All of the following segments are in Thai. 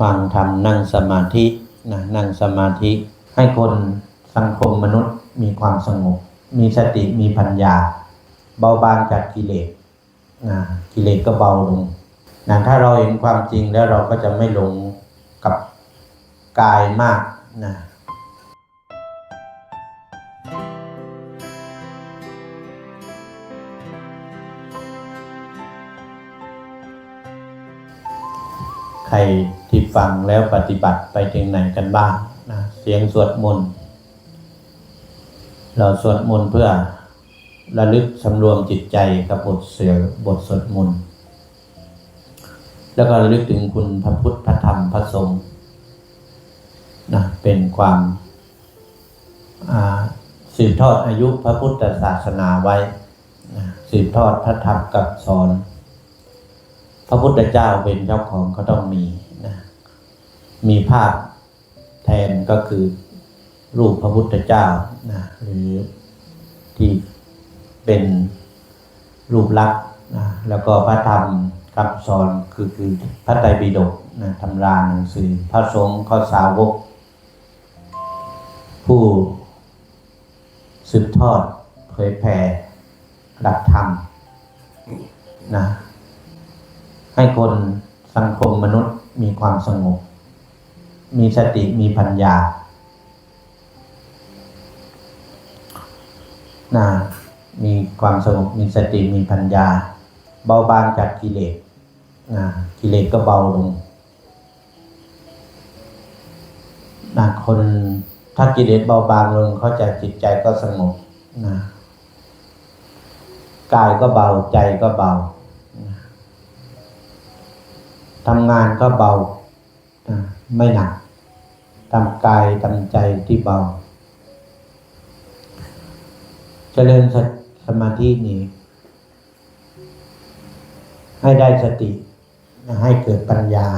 ฟังทำนั่งสมาธินะนั่งสมาธิ ให้คนสังคมมนุษย์มีความสงบ มีสติมีปัญญา เบาบางจากกิเลสนะกิเลสก็เบาลงนะถ้าเราเห็นความจริงแล้วเราก็จะไม่หลงกับกายมากนะใคร ฟังแล้วปฏิบัติไปถึงไหนกันบ้างนะเสียงสวดมนต์เราสวดมนต์เพื่อระลึกสำรวมจิตใจกับบทเสียงบทสวดมนต์แล้วก็ระลึกถึงคุณพระพุทธพระธรรมพระสงฆ์นะเป็นความสืบทอดอายุพระพุทธศาสนาไว้นะสืบทอดพระธรรมกับสอน พระพุทธเจ้าเป็นเจ้าของก็ต้องมี มีภาพแทนก็คือรูปพระพุทธเจ้านะหรือที่เป็นรูปลักษณ์นะแล้วก็พระธรรมคำสอนคือคือพระไตรปิฎกนะตำราหนังสือพระสงฆ์ข้อสาวก ผู้สืบทอดเผยแผ่หลักธรรมนะให้คนสังคมมนุษย์มีความสงบ มีสติมีปัญญานะมีความสงบมีสติมีปัญญา เบาบางจากกิเลสนะกิเลสก็เบาลงนะคนถ้ากิเลสเบาบางลงเขาจะจิตใจก็สงบนะกายก็เบาใจก็เบาทำงานก็เบาอ่า ไม่หนักทำกายทำใจที่เบาเจริญสสมาธินี้ ให้ได้สติ ให้เกิดปัญญา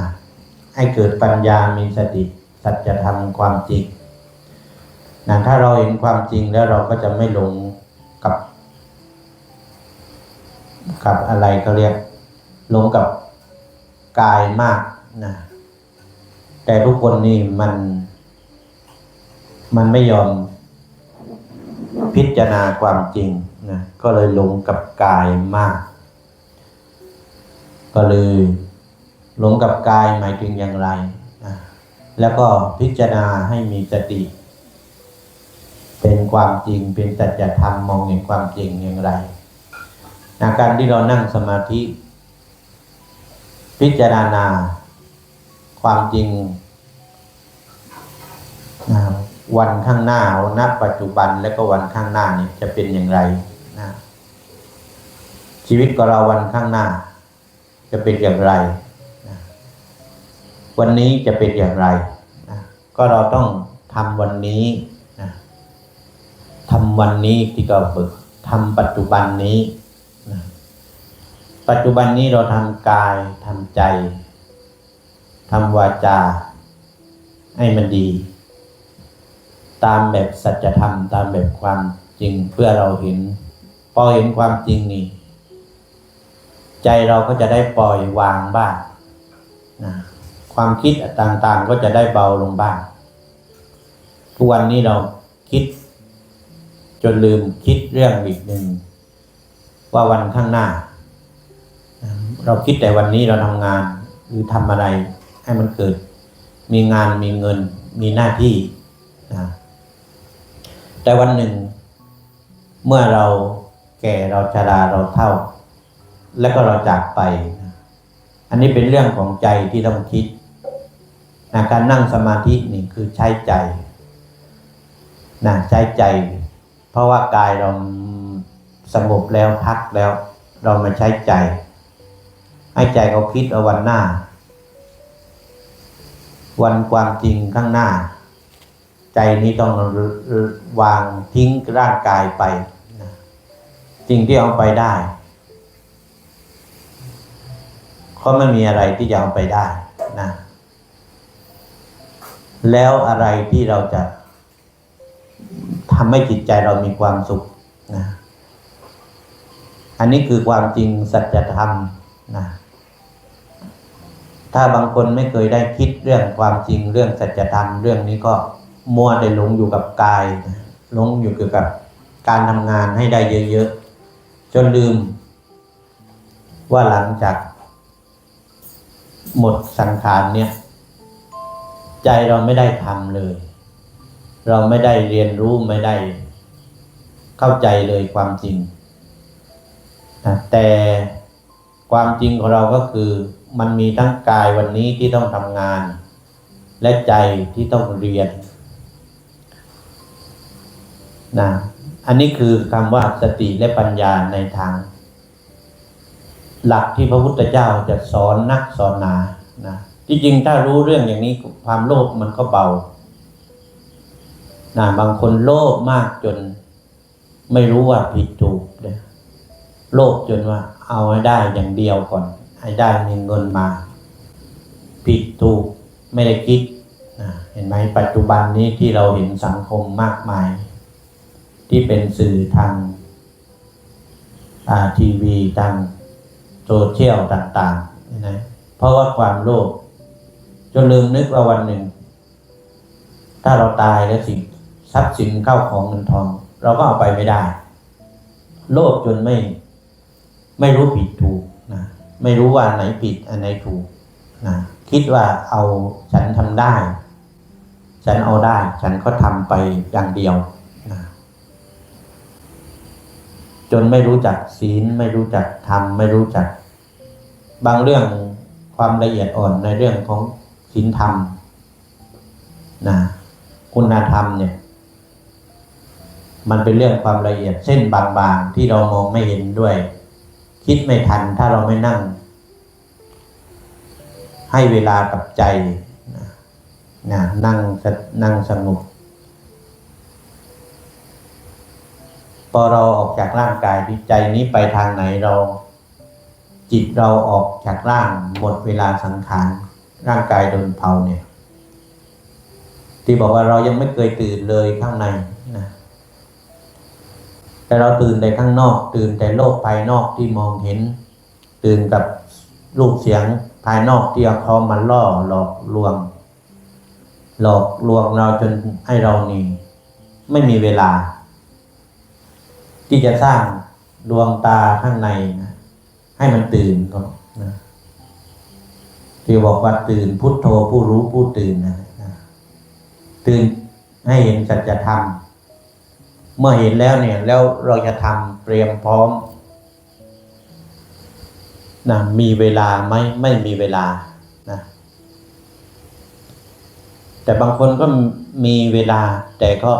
ให้เกิดปัญญามีสติ สัจธรรมความจริงนะถ้าเราเห็นความจริงแล้วเราก็จะไม่หลงกับ กับอะไรเขาเรียกหลงกับกายมากนะ แต่ทุกคนนี่มัน มันไม่ยอมพิจารณาความจริงนะก็เลยหลงกับกายมาก ก็เลยหลงกับกายหมายถึงอย่างไรนะแล้วก็พิจารณาให้มีสติ เป็นความจริงเป็นสัจธรรมมองเห็นความจริงอย่างไรนะการที่เรานั่งสมาธิ พิจารณา ความจริง วันข้างหน้าณปัจจุบันและก็วันข้างหน้านี่จะเป็นอย่างไรนะชีวิตของเราวันข้างหน้า จะเป็นอย่างไรนะวันนี้จะเป็นอย่างไรนะก็เราต้องทำวันนี้นะทำวันนี้ที่เราฝึกทำปัจจุบันนี้นะปัจจุบันนี้เราทำกายทำใจ ทำวาจา ให้มันดี ตามแบบสัจธรรม ตามแบบความจริงเพื่อเราเห็น พอเห็นความจริงนี่ ใจเราก็จะได้ปล่อยวางบ้างนะความคิดต่างๆก็จะได้เบาลงบ้างทุกวันนี้เราคิด จนลืมคิดเรื่องอีกหนึ่งว่าวันข้างหน้า เราคิดแต่วันนี้เราทำงาน หรือทำอะไร ให้มันเกิด มีงานมีเงิน มีหน้าที่นะแต่วันหนึ่ง เมื่อเราแก่เราชราเราเท่า แล้วก็เราจากไป อันนี้เป็นเรื่องของใจที่ต้องคิดนะการนั่งสมาธินี่คือใช้ใจนะใช้ใจ เพราะว่ากายเราสงบแล้วพักแล้ว เรามาใช้ใจ ให้ใจเขาคิดเอาวันหน้า วันความจริงข้างหน้า ใจนี้ต้องวางทิ้งร่างกายไปสิ่งที่เอาไปได้ก็ไม่มีอะไรที่จะเอาไปได้นะแล้วอะไรที่เราจะทำให้จิตใจเรามีความสุขนะอันนี้คือความจริงสัจธรรมนะ ถ้าบางคนไม่เคยได้คิดเรื่องความจริงเรื่องสัจธรรมเรื่องนี้ก็มัวแต่หลงอยู่กับกายหลงอยู่เกี่ยวกับการทำงานให้ได้เยอะๆจนลืม ว่าหลังจาก หมดสังขารเนี่ย ใจเราไม่ได้ทำเลย เราไม่ได้เรียนรู้ไม่ได้ เข้าใจเลยความจริงนะแต่ความจริงของเราก็คือ มันมีทั้งกายวันนี้ที่ต้องทำงาน และใจที่ต้องเรียนนะอันนี้คือคำว่าสติและปัญญาในทาง หลักที่พระพุทธเจ้าจะสอนนักสอนหนานะที่จริงถ้ารู้เรื่องอย่างนี้ความโลภมันก็เบานะบางคนโลภมากจน ไม่รู้ว่าผิดถูกเลยโลภจนว่า เอาให้ได้อย่างเดียวก่อน ให้ได้มีเงินมา ผิดถูกไม่ได้คิดนะเห็นไหมปัจจุบันนี้ที่เราเห็นสังคมมากมาย ที่เป็นสื่อทางทีวีทางโซเชียลต่างๆเห็นไหมเพราะว่าความโลภจนลืมนึกว่าวันหนึ่ง ถ้าเราตายแล้วสิ่งทรัพย์สินเข้าของเงินทอง เราก็เอาไปไม่ได้ โลภจนไม่ ไม่รู้ผิดถูก ไม่รู้ว่าไหนผิดอันไหนถูกนะคิดว่าเอาฉันทำได้ ฉันเอาได้ ฉันก็ทำไปอย่างเดียวนะจนไม่รู้จักศีลไม่รู้จักธรรมไม่รู้จัก บางเรื่องความละเอียดอ่อนในเรื่องของศีลธรรมนะคุณธรรมเนี่ย มันเป็นเรื่องความละเอียดเส้นบางๆ ที่เรามองไม่เห็นด้วย คิดไม่ทันถ้าเราไม่นั่ง ให้เวลากับใจนะนะนั่งนั่งสงบพอเราออกจากร่างกายที่ใจนี้ไปทางไหนเรา จิตเราออกจากร่างหมดเวลาสังขารร่างกายโดนเผาเนี่ย ที่บอกว่าเรายังไม่เคยตื่นเลยข้างในน แต่เราตื่นแต่ข้างนอก ตื่นแต่โลกภายนอกที่มองเห็น ตื่นกับรูปเสียงภายนอกที่เอาเขามาล่อหลอกลวง หลอกลวงเราจนให้เรานี่ไม่มีเวลา ที่จะสร้างดวงตาข้างในนะให้มันตื่นก็นะที่บอกว่าตื่นพุทโธผู้รู้ผู้ตื่นนะนะตื่นให้เห็นสัจธรรม เมื่อเห็นแล้วเนี่ยแล้วเราจะทำเตรียมพร้อมนะมีเวลาไหมไม่มีเวลานะแต่บางคนก็มีเวลา แต่ก็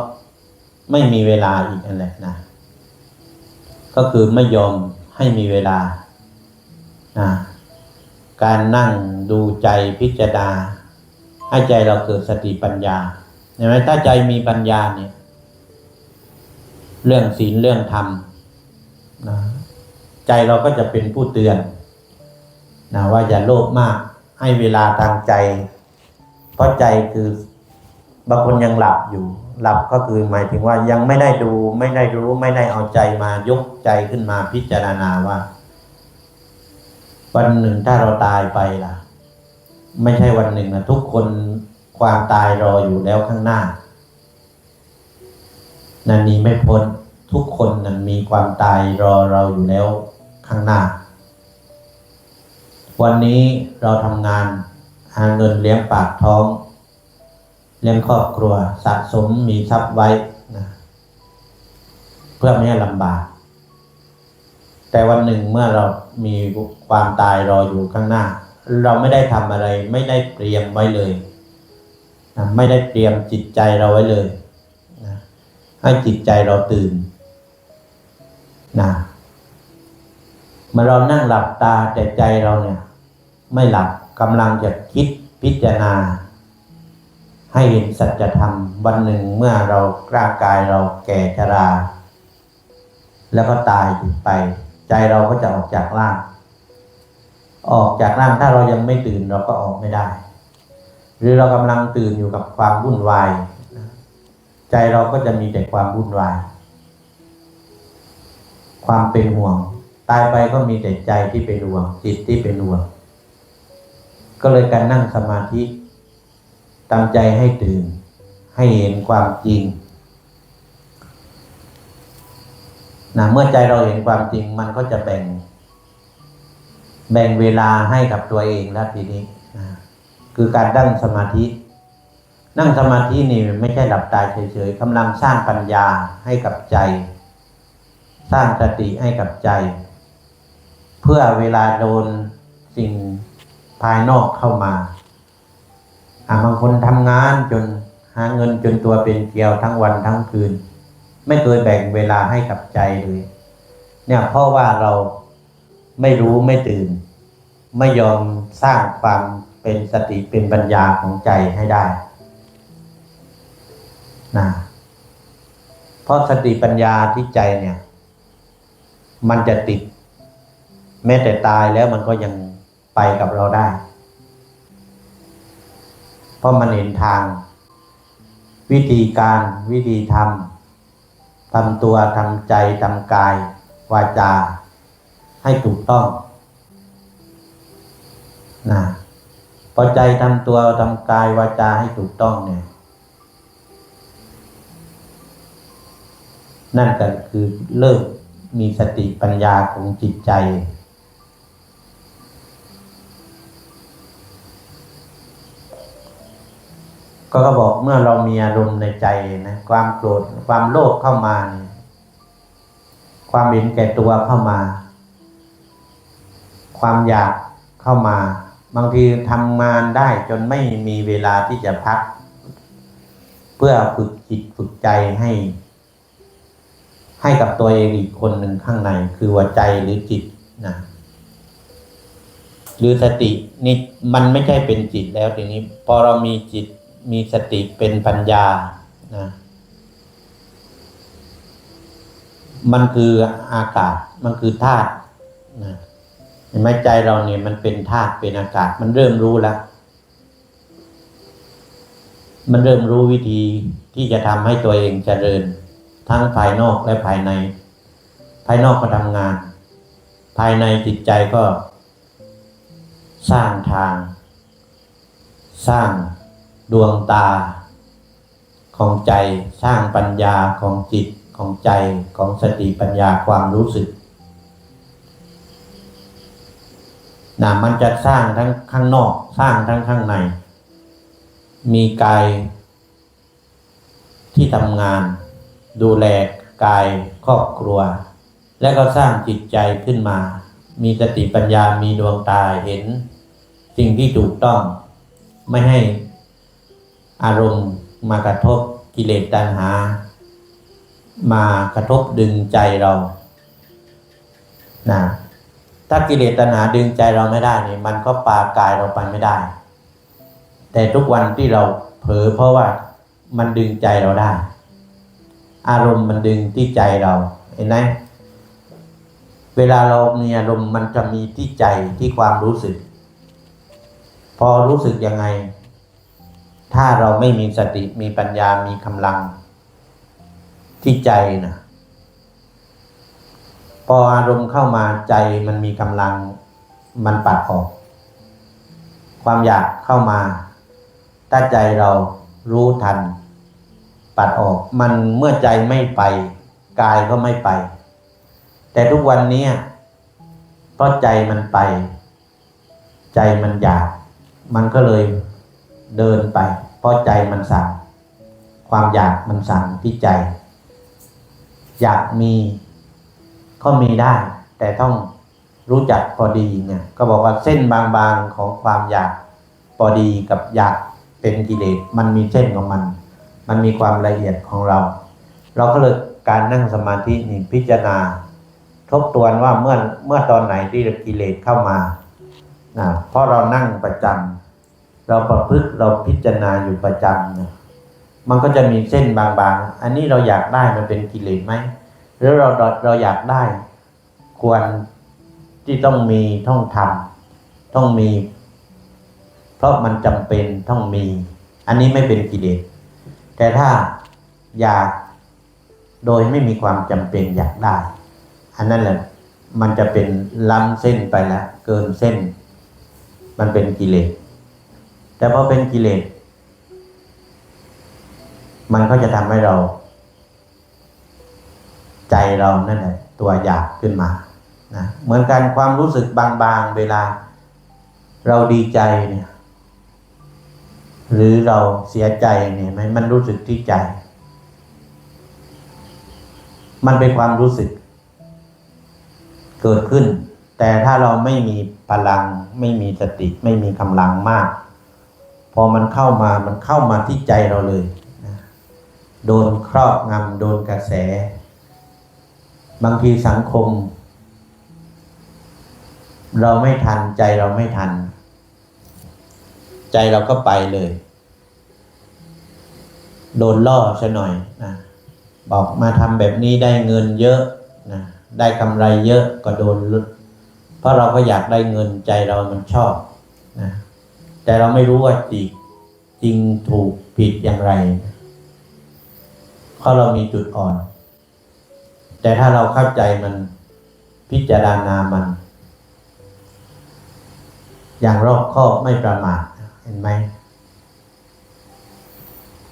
ไม่มีเวลาอีกนั่นแหละนะก็คือไม่ยอมให้มีเวลานะการนั่งดูใจพิจารณาให้ใจเราเกิดสติปัญญาเห็นไหมถ้าใจมีปัญญาเนี่ย เรื่องศีลเรื่องธรรมนะใจเราก็จะเป็นผู้เตือนนะว่าอย่าโลภมากให้เวลาทางใจ เพราะใจคือบางคนยังหลับอยู่ หลับก็คือหมายถึงว่ายังไม่ได้ดูไม่ได้รู้ไม่ได้เอาใจมายกใจขึ้นมาพิจารณาว่า วันหนึ่งถ้าเราตายไปล่ะ ไม่ใช่วันหนึ่งนะทุกคนความตายรออยู่แล้วข้างหน้า นั่นนี้ไม่พ้นทุกคนนั้นมีความตายรอเราอยู่แล้วข้างหน้า วันนี้เราทำงานหาเงินเลี้ยงปากท้อง เลี้ยงครอบครัวสะสมมีทรัพย์ไว้นะเพื่อไม่ให้ลำบาก แต่วันหนึ่งเมื่อเรามีความตายรออยู่ข้างหน้า เราไม่ได้ทำอะไร ไม่ได้เตรียมไว้เลยนะไม่ได้เตรียมจิตใจเราไว้เลย ให้จิตใจเราตื่นนะมื่อเรานั่งหลับตาแต่ใจเราเนี่ย ไม่หลับกำลังจะคิดพิจารณา ให้เห็นสัจธรรมวันหนึ่งเมื่อเราร่างกายเราแก่ชรา แล้วก็ตายไป ใจเราก็จะออกจากร่าง ออกจากร่างถ้าเรายังไม่ตื่นเราก็ออกไม่ได้ หรือเรากำลังตื่นอยู่กับความวุ่นวาย ใจเราก็จะมีแต่ความวุ่นวาย ความเป็นห่วง ตายไปก็มีแต่ใจที่เป็นห่วง จิตที่เป็นห่วง ก็เลยการนั่งสมาธิตั้งใจให้ตื่น ให้เห็นความจริงนะเมื่อใจเราเห็นความจริงมันก็จะแบ่ง แบ่งเวลาให้กับตัวเองแล้วทีนี้นะคือการนั่งสมาธิ นั่งสมาธินี่ไม่ใช่หลับตาเฉยๆกำลังสร้างปัญญาให้กับใจ สร้างสติให้กับใจ เพื่อเวลาโดนสิ่งภายนอกเข้ามาบางคนทำงานจนหาเงินจนตัวเป็นเกลียวทั้งวันทั้งคืน ไม่เคยแบ่งเวลาให้กับใจเลยเนี่ยเพราะว่าเราไม่รู้ไม่ตื่น ไม่ยอมสร้างความเป็นสติเป็นปัญญาของใจให้ได้ นะเพราะสติปัญญาที่ใจเนี่ย มันจะติด แม้แต่ตายแล้วมันก็ยังไปกับเราได้ เพราะมันเห็นทาง วิธีการวิธีทำทำตัวทำใจทำกายวาจา ให้ถูกต้องนะพอใจทำตัวทำกายวาจาให้ถูกต้องเนี่ย นั่นก็คือเลิกมีสติปัญญาของจิตใจ ก็ก็บอกเมื่อเรามีอารมณ์ในใจนะความโกรธความโลภเข้ามาความเห็นแก่ตัวเข้ามา ความอยากเข้ามา บางทีทำงานได้จนไม่มีเวลาที่จะพัก เพื่อฝึกจิตฝึกใจให้ ให้กับตัวเองอีกคนหนึ่งข้างใน คือว่าใจหรือจิตนะหรือสตินี่มันไม่ใช่เป็นจิตแล้วทีนี้ พอเรามีจิตมีสติเป็นปัญญานะมันคืออากาศ มันคือธาตุนะเห็นไหมใจเราเนี่ยมันเป็นธาตุเป็นอากาศ มันเริ่มรู้แล้ว มันเริ่มรู้วิธีที่จะทำให้ตัวเองเจริญ ทั้งภายนอกและภายใน ภายนอกก็ทำงาน ภายในจิตใจก็ สร้างทาง สร้างดวงตา ของใจสร้างปัญญาของจิตของใจของสติปัญญาความรู้สึกนะมันจะสร้างทั้งข้างนอกสร้างทั้งข้างใน มีกายที่ทำงาน ดูแลกายครอบครัว และก็สร้างจิตใจขึ้นมา มีสติปัญญามีดวงตาเห็น สิ่งที่ถูกต้อง ไม่ให้อารมณ์มากระทบกิเลสตัณหา มากระทบดึงใจเรานะถ้ากิเลสตัณหาดึงใจเราไม่ได้นี่มันก็ปากายเราไปไม่ได้ แต่ทุกวันที่เราเผลอเพราะว่ามันดึงใจเราได้ อารมณ์มันดึงที่ใจเราเห็นไหมเวลาเรามีอารมณ์มันจะมีที่ใจที่ความรู้สึก พอรู้สึกยังไง ถ้าเราไม่มีสติมีปัญญามีกำลัง ที่ใจนะพออารมณ์เข้ามาใจมันมีกำลังมันปัดออก ความอยากเข้ามา ถ้าใจเรารู้ทัน ปัดออก มันเมื่อใจไม่ไปกายก็ไม่ไป แต่ทุกวันนี้เพราะใจมันไป ใจมันอยาก มันก็เลยเดินไป เพราะใจมันสั่งความอยากมันสั่งที่ใจ อยากมีก็มีได้ แต่ต้องรู้จักพอดีเนี่ยก็บอกว่าเส้นบางๆของความอยากพอดีกับอยากเป็นกิเลสมันมีเส้นของมัน มันมีความละเอียดของเรา เราก็เลยการนั่งสมาธินี่พิจารณา ทบทวนว่าเมื่อเมื่อตอนไหนที่กิเลสเข้ามานะเพราะเรานั่งประจำเราประพฤติเราพิจารณาอยู่ประจำนะมันก็จะมีเส้นบางๆ อันนี้เราอยากได้มันเป็นกิเลสไหมหรือเราเราอยากได้ ควรที่ต้องมีต้องทำต้องมี เพราะมันจำเป็นต้องมี อันนี้ไม่เป็นกิเลส แต่ถ้าอยากโดยไม่มีความจำเป็นอยากได้ อันนั้นแหละมันจะเป็นล้ำเส้นไปแล้วเกินเส้น มันเป็นกิเลสแต่พอเป็นกิเลสมันก็จะทำให้เรา ใจเรานั่นแหละตัวอยากขึ้นมานะเหมือนกันความรู้สึกบางๆเวลา เราดีใจเนี่ย หรือเราเสียใจเนี่ยมันมันรู้สึกที่ใจ มันเป็นความรู้สึก เกิดขึ้น แต่ถ้าเราไม่มีพลัง ไม่มีสติ ไม่มีกำลังมาก พอมันเข้ามามันเข้ามาที่ใจเราเลยนะโดนครอบงำโดนกระแส บางทีสังคม เราไม่ทันใจเราไม่ทัน ใจเราก็ไปเลย โดนล่อซะหน่อยนะบอกมาทำแบบนี้ได้เงินเยอะนะได้กำไรเยอะก็โดนลุดเพราะเราก็อยากได้เงินใจเรามันชอบนะแต่เราไม่รู้ว่าจริงจริงถูกผิดอย่างไรเพราะเรามีจุดอ่อน แต่ถ้าเราเข้าใจมันพิจารณามัน อย่างรอบคอบไม่ประมาท เห็นไหม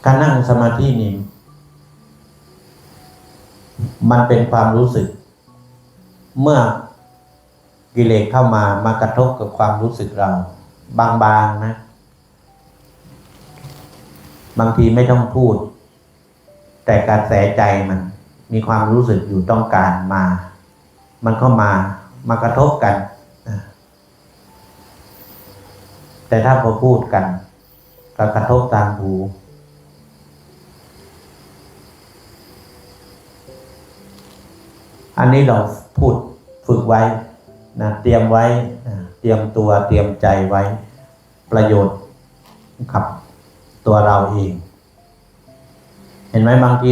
การนั่งสมาธินี่มันเป็นความรู้สึก เมื่อกิเลสเข้ามามากระทบกับความรู้สึกเรา บางๆนะ บางทีไม่ต้องพูด แต่กระแสใจมันมีความรู้สึกอยู่ต้องการมา มันก็มามากระทบกันนะ แต่ถ้าพอพูดกันก็กระทบทางหู อันนี้เราพูดฝึกไว้นะเตรียมไว้นะเตรียมตัวเตรียมใจไว้ ประโยชน์กับตัวเราเอง เห็นไหมบางที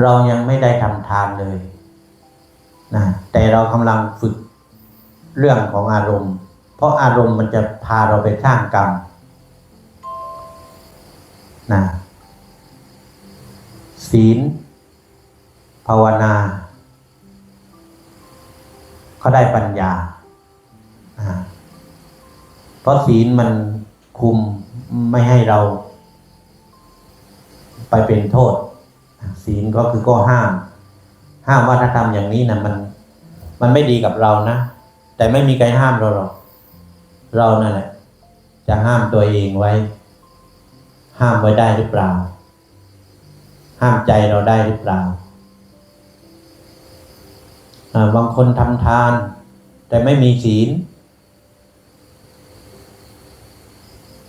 เรายังไม่ได้ทำทานเลยนะแต่เรากำลังฝึกเรื่องของอารมณ์ ราะอารมณ์มันจะพาเราไปสร้างกรรมนะศีล ภาวนา เขาได้ปัญญา เพราะศีลมันคุมไม่ให้เรา ไปเป็นโทษ ศีลก็คือก็ห้าม ห้ามว่าถ้าทำอย่างนี้นะมัน มันไม่ดีกับเรานะ แต่ไม่มีใครห้ามเราหรอก เรานั่นแหละจะห้ามตัวเองไว้ ห้ามไว้ได้หรือเปล่า ห้ามใจเราได้หรือเปล่าอ่าบางคนทำทาน แต่ไม่มีศีล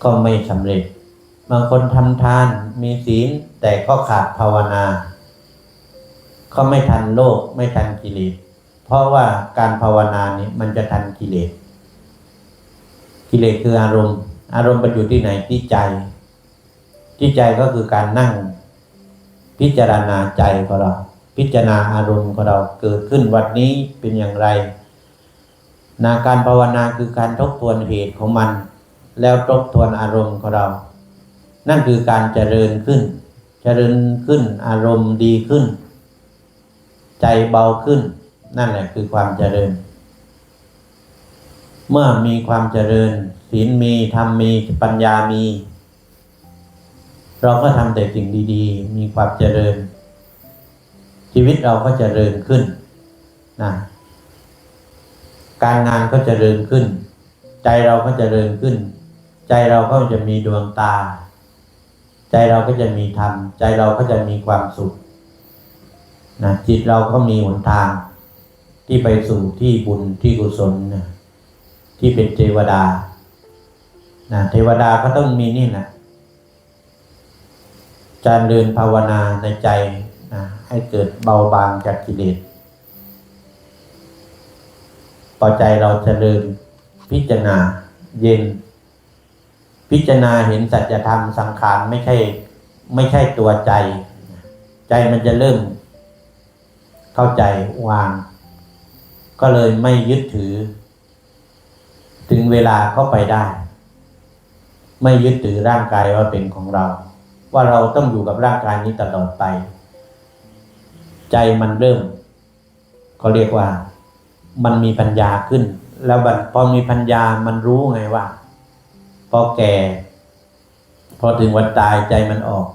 ก็ไม่สำเร็จ บางคนทำทานมีศีล แต่ก็ขาดภาวนา ก็ไม่ทันโลกไม่ทันกิเลสเพราะว่าการภาวนานี้มันจะทันกิเลส กิเลสคืออารมณ์ อารมณ์มันอยู่ที่ไหนที่ใจ ที่ใจก็คือการนั่ง พิจารณาใจของเรา พิจารณาอารมณ์ของเราเกิดขึ้นวันนี้เป็นอย่างไรนาการภาวนาคือการทบทวนเหตุของมัน แล้วทบทวนอารมณ์ของเรา นั่นคือการเจริญขึ้น เจริญขึ้นอารมณ์ดีขึ้น ใจเบาขึ้น นั่นแหละคือความเจริญ เมื่อมีความเจริญศีลมีธรรมมีปัญญามี เราก็ทำแต่สิ่งดี ๆ มีความเจริญ ชีวิตเราก็เจริญขึ้นนะการงานก็เจริญขึ้น ใจเราก็เจริญขึ้น ใจเราก็จะมีดวงตา ใจเราก็จะมีธรรม ใจเราก็จะมีความสุขนะจิตเราก็มีหนทาง ที่ไปสู่ที่บุญที่กุศลนะ ที่เป็นเทวดานะเทวดาก็ต้องมีนี่นะจารเดินภาวนาในใจนะให้เกิดเบาบางจากกิเลสพอใจเราจเจริญพิจารณาเย็น พิจารณาเห็นสัจธรรมสังขารไม่ใช่ ไม่ใช่ตัวใจ ใจมันจะเริ่ม เข้าใจวาง ก็เลยไม่ยึดถือ ถึงเวลาก็ไปได้ ไม่ยึดถือร่างกายว่าเป็นของเรา ว่าเราต้องอยู่กับร่างกายนี้ตลอดไป ใจมันเริ่มเขาเรียกว่า มันมีปัญญาขึ้น แล้วพอมีปัญญามันรู้ไงว่า พอแก่ พอถึงวันตายใจมันออก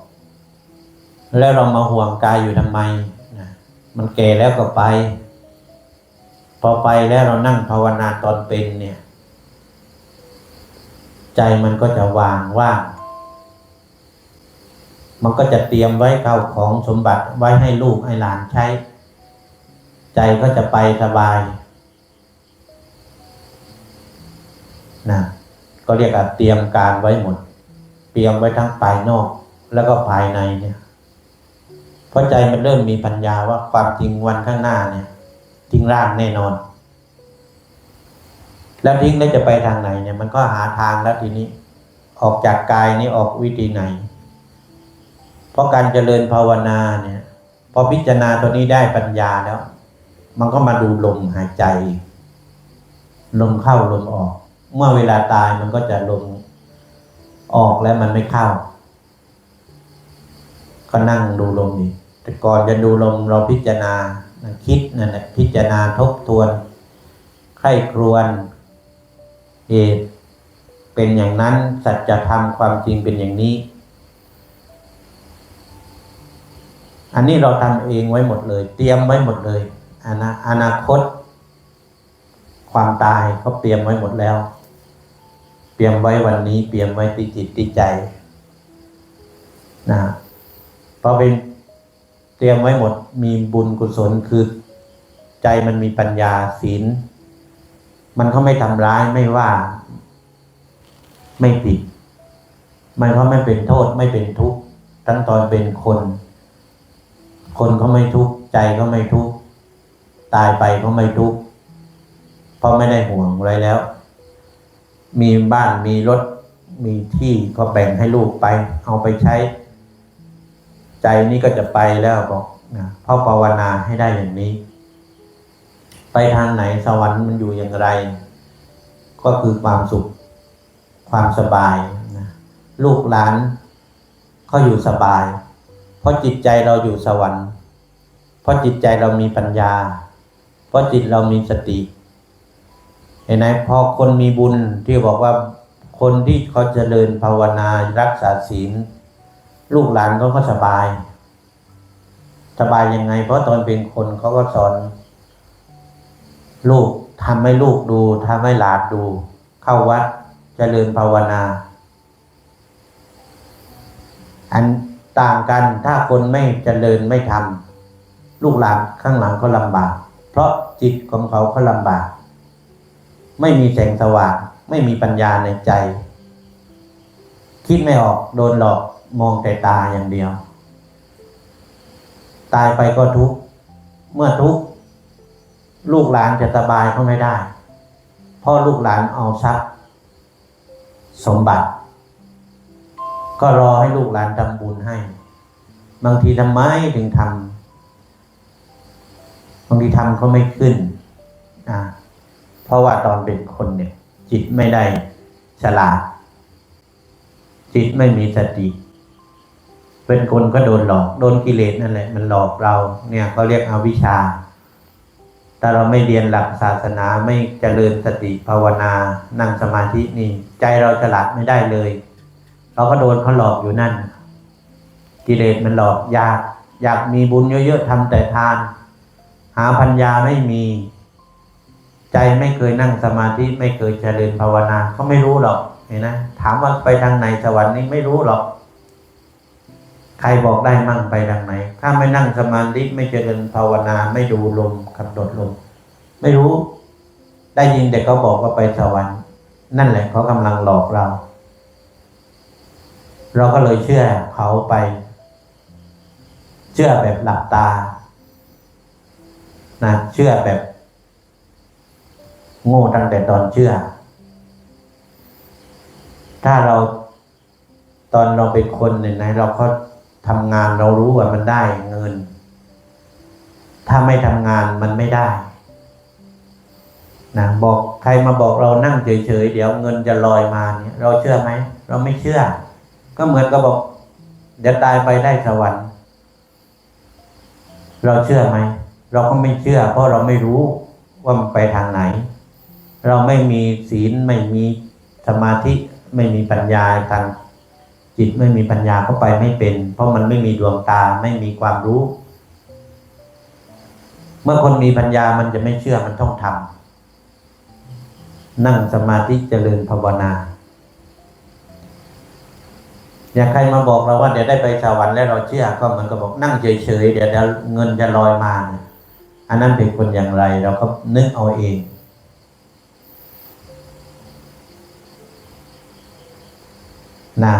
แล้วเรามาห่วงกายอยู่ทำไมมันแก่แล้วก็ไป พอไปแล้วเรานั่งภาวนาตอนเป็นเนี่ย ใจมันก็จะวางว่าง มันก็จะเตรียมไว้เข้าของสมบัติไว้ให้ลูกให้หลานใช้ ใจก็จะไปสบายนะก็เรียกว่าเตรียมการไว้หมด เตรียมไว้ทั้งภายนอก แล้วก็ภายในเนี่ยเพราะใจมันเริ่มมีปัญญาว่าความจริงวันข้างหน้าเนี่ยทิ้งร่างแน่นอน แล้วทิ้งแล้วจะไปทางไหนเนี่ยมันก็หาทางแล้วทีนี้ ออกจากกายนี้ออกวิธีไหน เพราะการเจริญภาวนาเนี่ยพอพิจารณาตัวนี้ได้ปัญญาแล้ว มันก็มาดูลมหายใจ ลมเข้าลมออก เมื่อเวลาตายมันก็จะลมออกแล้วมันไม่เข้า ก็นั่งดูลมดีแต่ก่อนจะดูลมเราพิจารณาคิดนั่นแหละพิจารณาทบทวนใคร่ครวญ เหตุเป็นอย่างนั้นสัจธรรมความจริงเป็นอย่างนี้ อันนี้เราทำเองไว้หมดเลย เตรียมไว้หมดเลยอนาอนาคต ความตายเขาเตรียมไว้หมดแล้ว เตรียมไว้วันนี้ เตรียมไว้ติจิตติใจนะพอเป็นเตรียมไว้หมดมีบุญกุศลคือใจมันมีปัญญาศีล มันก็ไม่ทำร้ายไม่ว่า ไม่ผิด มันก็ไม่เป็นโทษไม่เป็นทุกข์ทั้งตอนเป็นคน คนก็ไม่ทุกข์ใจก็ไม่ทุกข์ตายไปก็ไม่ทุกข์เพราะไม่ได้ห่วงอะไรแล้ว มีบ้านมีรถมีที่ก็แบ่งให้ลูกไป เอาไปใช้ ใจนี้ก็จะไปแล้วบอกนะเพราะภาวนาให้ได้อย่างนี้ ไปทางไหนสวรรค์มันอยู่อย่างไร ก็คือความสุข ความสบายนะลูกหลานเขาอยู่สบาย เพราะจิตใจเราอยู่สวรรค์ เพราะจิตใจเรามีปัญญา เพราะจิตเรามีสติเห็นไหมพอคนมีบุญที่บอกว่าคนที่เขาเจริญภาวนารักษาศีล ลูกหลานเขาก็สบาย สบายยังไง เพราะตอนเป็นคนเขาก็สอน ลูกทำให้ลูกดูทำให้หลานดู เข้าวัดเจริญภาวนา อันต่างกันถ้าคนไม่เจริญไม่ทำลูกหลานข้างหลังก็ลำบาก เพราะจิตของเขาก็ลำบาก ไม่มีแสงสว่างไม่มีปัญญาในใจ คิดไม่ออกโดนหลอกมองแต่ตาอย่างเดียว ตายไปก็ทุกข์เมื่อทุกข์ ลูกหลานจะสบายก็ไม่ได้เพราะลูกหลานเอาทรัพย์สมบัติ ก็รอให้ลูกหลานทำบุญให้ บางทีทำไมถึงทำบางทีทำก็ไม่ขึ้นอ่าเพราะว่าตอนเป็นคนเนี่ย จิตไม่ได้ฉลาด จิตไม่มีสติเป็นคนก็โดนหลอก โดนกิเลสนั่นแหละ มันหลอกเรา เนี่ยเขาเรียกอวิชชา ถ้าเราไม่เรียนหลักศาสนาไม่เจริญสติภาวนา นั่งสมาธินี่ ใจเราฉลาดไม่ได้เลย เราก็โดนเขาหลอกอยู่นั่น กิเลสมันหลอกอยาก อยากมีบุญเยอะๆทำแต่ทาน หาปัญญาไม่มี ใจไม่เคยนั่งสมาธิไม่เคยเจริญภาวนาเขาไม่รู้หรอกเห็นนะถามว่าไปทางไหนสวรรค์นี่ไม่รู้หรอก ใครบอกได้มั่งไปทางไหน ถ้าไม่นั่งสมาธิไม่เจริญภาวนาไม่ดูลมกำหนดลม ไม่รู้ ได้ยินแต่เขาบอกว่าไปสวรรค์ นั่นแหละเขากำลังหลอกเรา เราก็เลยเชื่อเขาไป เชื่อแบบหลับตานะเชื่อแบบ โง่ตั้งแต่ตอนเชื่อ ถ้าเราตอนเราเป็นคนเนี่ยนะเราก็ ทำงานเรารู้ว่ามันได้เงิน ถ้าไม่ทำงานมันไม่ได้นะบอกใครมาบอกเรานั่งเฉยๆเดี๋ยวเงินจะลอยมาเนี่ย เราเชื่อไหมเราไม่เชื่อ ก็เหมือนกับบอก เดี๋ยวตายไปได้สวรรค์เราเชื่อไหมเราก็ไม่เชื่อ เพราะเราไม่รู้ว่ามันไปทางไหน เราไม่มีศีลไม่มีสมาธิไม่มีปัญญาทาง จิตไม่มีปัญญาก็ไปไม่เป็น เพราะมันไม่มีดวงตาไม่มีความรู้ เมื่อคนมีปัญญามันจะไม่เชื่อมันต้องทำนั่งสมาธิเจริญภาวนา อยากใครมาบอกเราว่าเดี๋ยวได้ไปสวรรค์แล้วเราเชื่อก็มันก็บอกนั่งเฉยๆเดี๋ยวเดี๋ยวเงินจะลอยมาเนี่ยอันนั้นเป็นคนอย่างไร เราก็นึกเอาเองนะ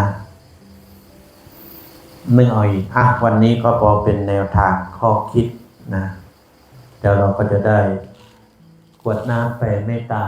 นึกเอาอีกอะวันนี้ก็พอเป็นแนวทางข้อคิดนะเดี๋ยวเราก็จะได้กวดน้ำแผ่เมตตา